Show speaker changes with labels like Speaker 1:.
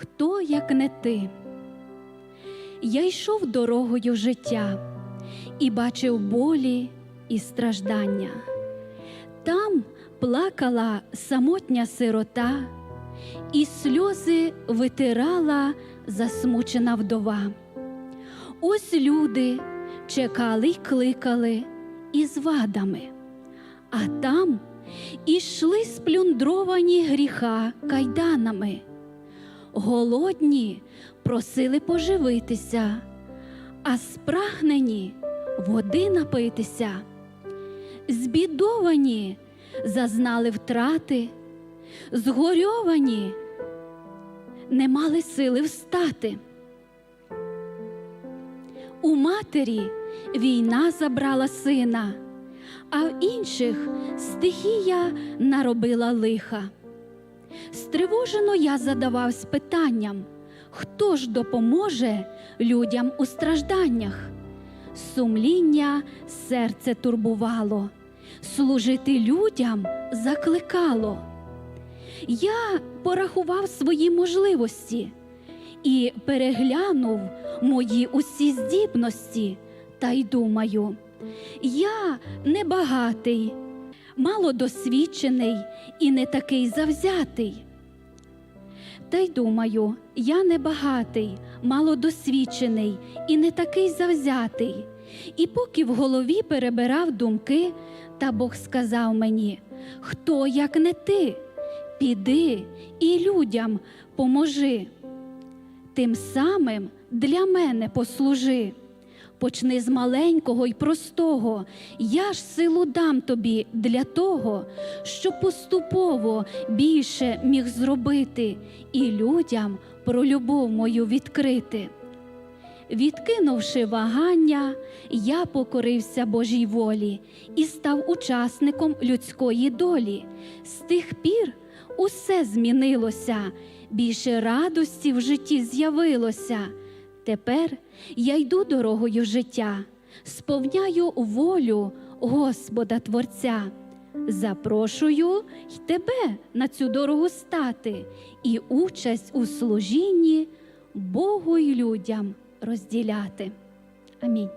Speaker 1: Хто, як не ти? Я йшов дорогою життя і бачив болі і страждання. Там плакала самотня сирота, і сльози витирала засмучена вдова. Ось люди чекали й кликали із вадами, а там ішли сплюндровані гріха кайданами. Голодні просили поживитися, а спрагнені води напитися. Збідовані зазнали втрати, згорьовані не мали сили встати. У матері війна забрала сина, а в інших стихія наробила лиха. Стривожено я задавався питанням, хто ж допоможе людям у стражданнях? Сумління серце турбувало, служити людям закликало. Я порахував свої можливості і переглянув мої усі здібності, та й думаю, я небагатий, малодосвідчений і не такий завзятий. Та й думаю, я небагатий, малодосвідчений і не такий завзятий. І поки в голові перебирав думки, та Бог сказав мені: хто, як не ти, піди і людям поможи. Тим самим для мене послужи. Почни з маленького й простого, я ж силу дам тобі для того, щоб поступово більше міг зробити і людям про любов мою відкрити. Відкинувши вагання, я покорився Божій волі і став учасником людської долі. З тих пір усе змінилося, більше радості в житті з'явилося. Тепер я йду дорогою життя, сповняю волю Господа Творця. Запрошую й тебе на цю дорогу стати і участь у служінні Богу й людям розділяти. Амінь.